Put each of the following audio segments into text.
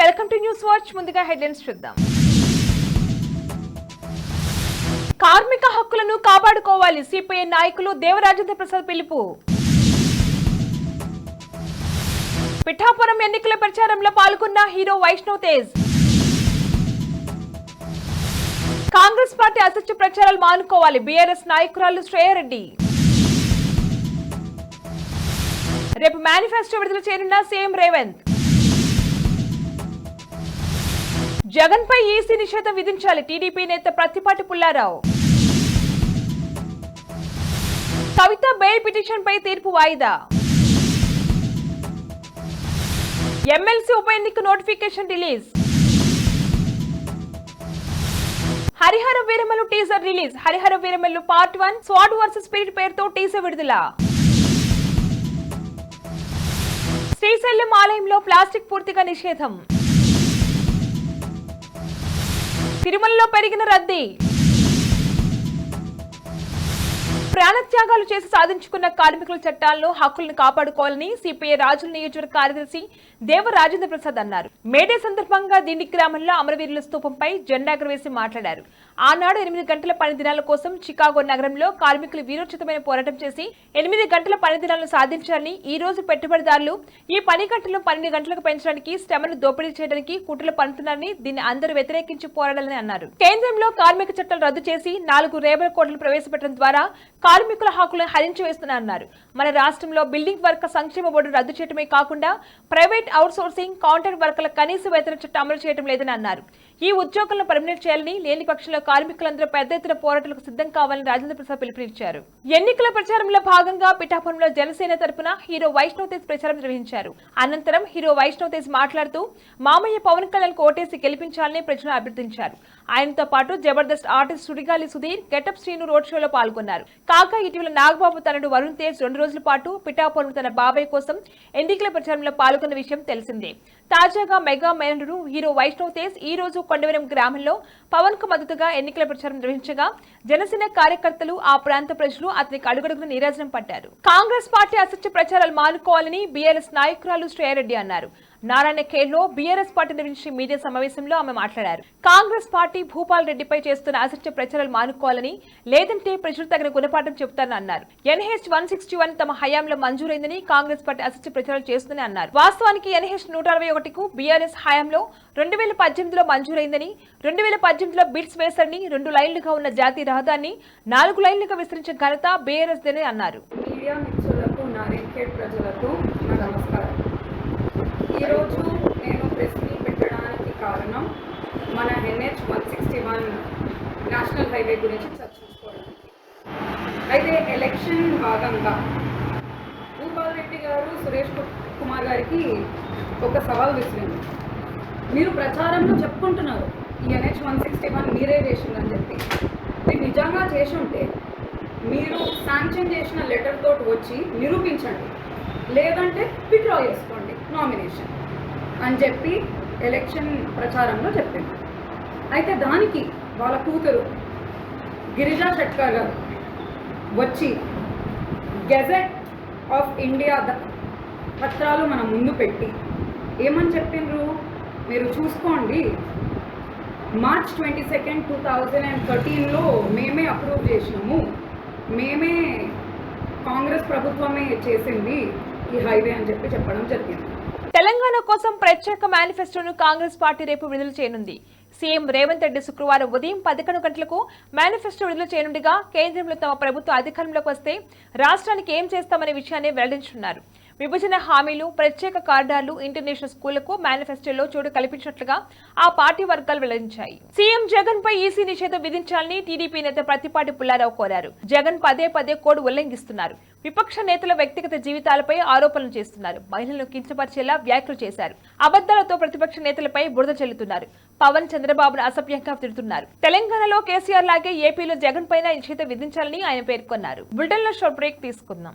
Welcome to news watch. ముందుగా headlines చూద్దాం. కార్మిక హక్కులను కాపాడుకోవాలి. సిపిఐ నాయకులు దేవరాజేంద్ర ప్రసాద్ పిలుపు. పిఠాపురం ఎన్నికల ప్రచారంలో పాల్గొన్న hero Vaishnav Tej. Congress party అసత్య ప్రచారాలు మానుకోవాలి. బీఆర్ఎస్ నాయకురాలు శ్రేయారెడ్డి. రేపు మేనిఫెస్టో విడుదల చేయనున్న సీఎం రేవంత్. జగన్ పై ఈసీ నిషేధం విధించాలి. టీడీపీ నేత ప్రతిపాటి పుల్లారావు. కవిత బెయిల్ పిటిషన్ పై తీర్పు వాయిదా. ఎమ్మెల్సీ ఉప ఎన్నిక notification release. Harihara Veeramallu teaser release. Harihara Veeramallu part one sword versus spirit పేరుతో టీజర్ విడుదల. శ్రీశైలం ఆలయంలో ప్లాస్టిక్ పూర్తిగా నిషేధం. తిరుమలలో పెరిగిన రద్దీ. ప్రాణత్యాగాలు చేసి సాధించుకున్న కార్మికుల చట్టాలను హక్కులను కాపాడుకోవాలని సిపిఐ రాజుల నియోజకవర్గ కార్యదర్శి దేవ రాజేంద్ర ప్రసాద్ అన్నారు. మేడే సందర్భంగా దిండి గ్రామంలో అమరవీరుల స్తూపంపై జెండా ఎగరవేసి మాట్లాడారు. ఆనాడు ఎనిమిది గంటల పని దినాల కోసం చికాగో నగరంలో కార్మికులు వీరోచితమైన పోరాటం చేసి ఎనిమిది గంటల పని దినాలను సాధించాలని ఈ రోజు పెట్టుబడిదారులు ఈ పని గంటలను పన్నెండు గంటలకు పెంచడానికి శ్రమను దోపిడీ చేయడానికి కుట్రలు పనుతున్నారని దీన్ని అందరూ వ్యతిరేకించి పోరాడాలని అన్నారు. కేంద్రంలో కార్మిక చట్టాలు రద్దు చేసి నాలుగు రేబర్ కోట్లు ప్రవేశపెట్టడం ద్వారా కార్మికుల హక్కులను హరించి వేస్తున్నారన్నారు మన రాష్ట్రంలో బిల్డింగ్ వర్క్ సంక్షేమ బోర్డు రద్దు చేయడమే కాకుండా ప్రైవేట్ అవుట్సోర్సింగ్ కాంట్రాక్ట్ వర్కర్ల కనీస వేతన చట్టం అమలు చేయడం లేదని అన్నారు ఈ ఉద్యోగులను పర్మినెంట్ చేయాలని లేని పక్షంలో కార్మికులందరూ పెద్ద ఎత్తున పోరాటాలకు సిద్ధం కావాలని రాజేంద్ర ప్రసాద్ పిలుపునిచ్చారు. ఎన్నికల ప్రచారంలో భాగంగా పిఠాపురంలో జనసేన తరపున హీరో వైష్ణవ్ తేజ్ ప్రచారం నిర్వహించారు. అనంతరం హీరో వైష్ణవ్ తేజ్ మాట్లాడుతూ మామయ్య పవన్ కళ్యాణ్ కోటేసి గెలిపించాలని ప్రజలు అభ్యర్థించారు. ఆయనతో పాటు Jabardasth artist Sudigali Sudheer getup Srinu road షోలో పాల్గొన్నారు. కాగా ఇటీవల నాగబాబు తనడు వరుణ్ తేజ్ రెండు రోజుల పాటు పిఠాపురం తన బాబాయ్ కోసం ఎన్నికల ప్రచారంలో పాల్గొన్న విషయం తెలిసిందే. తాజాగా మెగా మేనరుడు హీరో వైష్ణవ్ తేజ్ ఈ రోజు కొండవరం గ్రామంలో పవన్కు మద్దతుగా ఎన్నికల ప్రచారం నిర్వహించగా జనసేన కార్యకర్తలు ఆ ప్రాంత ప్రజలు అతనికి అడుగడుగున నీరాజనం పట్టారు కాంగ్రెస్ పార్టీ అసత్య ప్రచారాలు మానుకోవాలని బీఆర్ఎస్ నాయకురాలు శ్రేయారెడ్డి అన్నారు. నారాయణఖేడ్లో బీఆర్ఎస్ పార్టీ నిర్వహించిన మీడియా సమావేశంలో ఆమె మాట్లాడారు. కాంగ్రెస్ పార్టీ భూపాల్ రెడ్డిపై చేస్తున్న అసత్య ప్రచారాలు మానుకోవాలని లేదంటే ప్రజలు తగిన గుణపాఠం చెబుతారని అన్నారు. ఎన్హెచ్ వన్ సిక్స్టీ వన్ తమ హయాంలో మంజూరైందని కాంగ్రెస్ పార్టీ అసత్య ప్రచారాలు చేస్తుందని అన్నారు. వాస్తవానికి ఎన్హెచ్ నూట అరవై ఒకటికు బీఆర్ఎస్ హయాంలో రెండు వేల పద్దెనిమిదిలో మంజూరైందని రెండు వేల పద్దెనిమిదిలో బిడ్స్ వేశారని రెండు లైన్లుగా ఉన్న జాతీయ రహదారిని నాలుగు లైన్లుగా విస్తరించిన ఘనత బీఆర్ఎస్ అన్నారు. మీడియా మిత్రులకు నారాయణఖేడ్ ప్రజలకు మన NH one sixty one national highway గురించి చర్చించుకోవడానికి. అయితే ఎలక్షన్ భాగంగా భూపాల్ రెడ్డి గారు సురేష్ కుమార్ గారికి ఒక సవాల్ విసిరింది. మీరు ప్రచారంలో చెప్పుకుంటున్నారు ఈ ఎన్హెచ్ వన్ సిక్స్టీ వన్ మీరే చేసిందని చెప్పి. మీరు నిజంగా చేసి ఉంటే మీరు శాంక్షన్ చేసిన లెటర్ తోటి వచ్చి నిరూపించండి. లేదంటే విత్డ్రా చేసుకోండి నామినేషన్ అని చెప్పి ఎలక్షన్ ప్రచారంలో చెప్పింది అయితే దానికి వాళ్ళ కూతురు గిరిజా షట్కర్ గారు వచ్చి గెజెట్ ఆఫ్ ఇండియా ద- పత్రాలు మన ముందు పెట్టి ఏమని చెప్పిండ్రు? మీరు చూసుకోండి. March twenty second two thousand and థర్టీన్లో మేమే అప్రూవ్ చేసినాము. మేమే కాంగ్రెస్ ప్రభుత్వమే చేసింది ఈ హైవే అని చెప్పి చెప్పడం జరిగింది. తెలంగాణ కోసం ప్రత్యేక మేనిఫెస్టోను కాంగ్రెస్ పార్టీ రేపు విడుదల చేయనుంది. సీఎం రేవంత్ రెడ్డి శుక్రవారం ఉదయం పదకొండు గంటలకు మేనిఫెస్టో విడుదల చేయనుండగా కేంద్రంలో తమ ప్రభుత్వం అధికారంలోకి వస్తే రాష్ట్రానికి ఏం చేస్తామనే విషయాన్ని వెల్లడించనున్నారు. విభజన హామీలు ప్రత్యేక కార్డార్లు ఇంటర్నేషనల్ స్కూళ్ళకు మేనిఫెస్టోలో చోటు కల్పించినట్లుగా ఆ పార్టీ వర్గాలు వెల్లడించాయి. సీఎం జగన్ పై ఈసీ నిషేధం విధించాలని టీడీపీ నేత ప్రతిపాటి పుల్లారావు కోరారు. జగన్ పదే పదే కోడ్ ఉల్లంఘిస్తున్నారు. విపక్ష నేతల వ్యక్తిగత జీవితాలపై ఆరోపణలు చేస్తున్నారు. మహిళలను కించపరిచేలా వ్యాఖ్యలు చేశారు. అబద్దాలతో ప్రతిపక్ష నేతలపై బురద చెల్లుతున్నారు. పవన్ చంద్రబాబును అసభ్యంగా తిడుతున్నారు. తెలంగాణలో కేసీఆర్ లాగే ఏపీలో జగన్ పైన నిషేధం విధించాలని ఆయన పేర్కొన్నారు. బులెటిన్లో షార్ట్ బ్రేక్ తీసుకుందాం.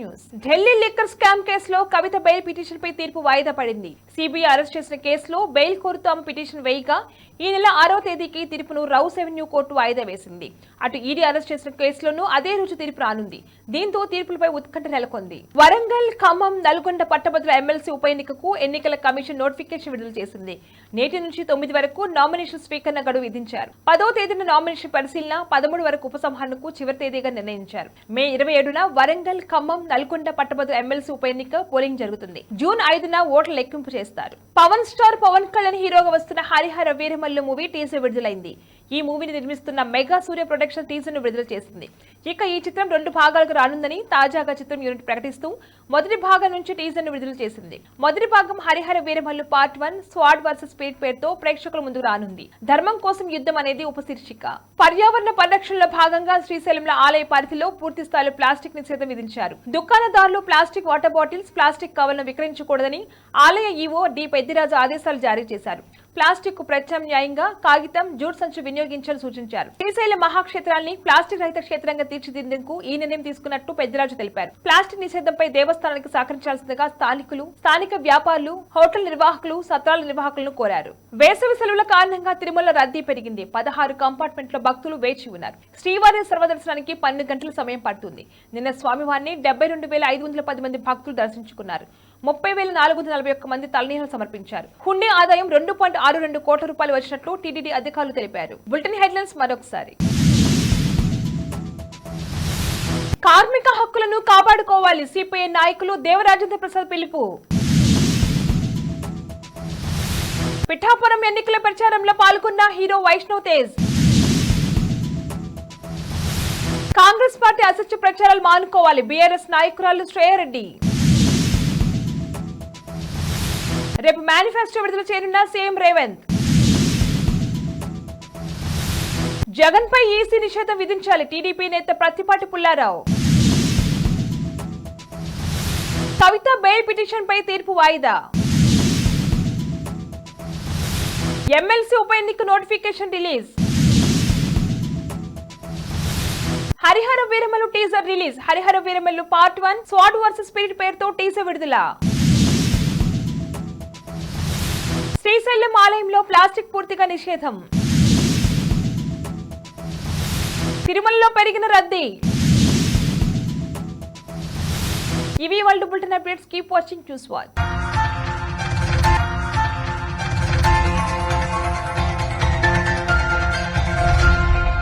న్యూస్. ఢిల్లీ లిక్కర్ స్కామ్ కేసులో కవిత బెయిల్ పిటిషన్ పై తీర్పు వాయిదా పడింది. సిబిఐ అరెస్ట్ చేసిన కేసులో బెయిల్ కోరుతూ ఆమె పిటిషన్ వేయగా ఈ నెల ఆరో తేదీకి తీర్పును రౌస్ ఎవెన్యూ కోర్టు వాయిదా వేసింది. అటు ఈడీ అరెస్ట్ చేసిన కేసులోనూ అదే రోజు తీర్పు రానుంది. దీంతో తీర్పులపై ఉత్కంఠ నెలకొంది. వరంగల్ ఖమ్మం నల్గొండ పట్టభద్రుల ఎమ్మెల్సీ ఉప ఎన్నికకు ఎన్నికల కమిషన్ నోటిఫికేషన్ విడుదల చేసింది. నేటి నుంచి తొమ్మిది వరకు నామినేషన్ స్వీకరణ గడువు విధించారు. పదో తేదీన నామినేషన్ పరిశీలన పదమూడు వరకు ఉపసంహరణకు చివరి తేదీగా నిర్ణయించారు. మే ఇరవై ఏడున వరంగల్ ఖమ్మం నల్గొండ పట్టభద్రుల ఎమ్మెల్సీ ఉప ఎన్నిక పోలింగ్ జరుగుతుంది. జూన్ ఐదున ఓట్ల లెక్కింపు చేస్తారు. పవన్ స్టార్ పవన్ కళ్యాణ్ హీరోగా వస్తున్న హరిహర వీరమల్లు మూవీ టీజర్ విడుదలైంది. ఈ మూవీని నిర్మిస్తున్న మెగా సూర్య ప్రొడక్షన్ టీజర్ను విడుదల చేసింది. ఇక ఈ చిత్రం రెండు భాగాలకు రానుందని తాజాగా చిత్రం యూనిట్ ప్రకటిస్తూ మొదటి భాగం నుంచి టీజర్ను విడుదల చేసింది. మొదటి భాగం Harihara Veeramallu part one sword versus speed పేరుతో ప్రేక్షకుల ముందుకు రానుంది. ధర్మం కోసం యుద్ధం అనేది ఉపశీర్షిక పర్యావరణ పరిరక్షణలో భాగంగా శ్రీశైలంలో ఆలయ పరిధిలో పూర్తి స్థాయిలో ప్లాస్టిక్ నిషేధం విధించారు. దుకాణదారులు ప్లాస్టిక్ వాటర్ బాటిల్స్ ప్లాస్టిక్ కవర్లను విక్రయించకూడదని ఆలయ ఈవో డి పెద్దిరాజు ఆదేశాలు జారీ చేశారు. ప్లాస్టిక్కు ప్రత్యామ్నాయంగా కాగితం జూట్ సంచి వినియోగించాలని సూచించారు. శ్రీశైల మహాక్షేత్రాన్ని ప్లాస్టిక్ రహిత క్షేత్రంగా తీర్చిదిద్దేందుకు ఈ నిర్ణయం తీసుకున్నట్టు పెద్దరాజు తెలిపారు. ప్లాస్టిక్ నిషేధంపై దేవస్థానానికి సహకరించాల్సిందిగా స్థానికులు స్థానిక వ్యాపారులు హోటల్ నిర్వాహకులు సత్రాల నిర్వాహకులను కోరారు. వేసవి సెలవుల కారణంగా తిరుమల రద్దీ పెరిగింది. పదహారు కంపార్ట్మెంట్లో భక్తులు వేచి ఉన్నారు. శ్రీవారి సర్వదర్శనానికి పన్నెండు గంటల సమయం పడుతుంది. నిన్న స్వామివారిని డెబ్బై రెండు వేల ఐదు వందల పది మంది భక్తులు దర్శించుకున్నారు. ముప్పై వేల నాలుగు వందల నలభై ఒక్క మంది తలనీహలు సమర్పించారు. హుండీ ఆదాయం రెండు పాయింట్ ఆరు రెండు కోట్ల రూపాయలు వచ్చినట్లు టీటీడీ అధికారులు తెలిపారు. బులెటిన్ హెడ్లైన్స్ మరొకసారి. కార్మిక హక్కులను కాపాడుకోవాలి. సిపిఐ నాయకులు దేవరాజేంద్ర ప్రసాద్ పిలుపు. పిఠాపురం ఎన్నికల ప్రచారంలో పాల్గొన్న hero Vaishnav Tej. Congress party అసత్య ప్రచారాలు మానుకోవాలి. బీఆర్ఎస్ నాయకురాలు శ్రేయారెడ్డి. రేపు మేనిఫెస్టో విడుదల చేయనున్న సీఎం రేవంత్. జగన్ పై ఈసీ నిషేధం విధించాలి. టీడీపీ నేత ప్రతిపాటి పుల్లారావు. కవిత బెయిల్ పిటిషన్ పై తీర్పు వాయిదా. ఎమ్మెల్సీ ఉప ఎన్నిక notification release. Harihara Veeramallu teaser release. Harihara Veeramallu part one sword versus spirit పేరుతో టీజర్ విడుదల. శ్రీశైలం ఆలయంలో ప్లాస్టిక్ పూర్తిగా నిషేధం. తిరుమలలో పెరిగిన రద్దీ. ఇవి world bulletin updates. Keep watching news watch.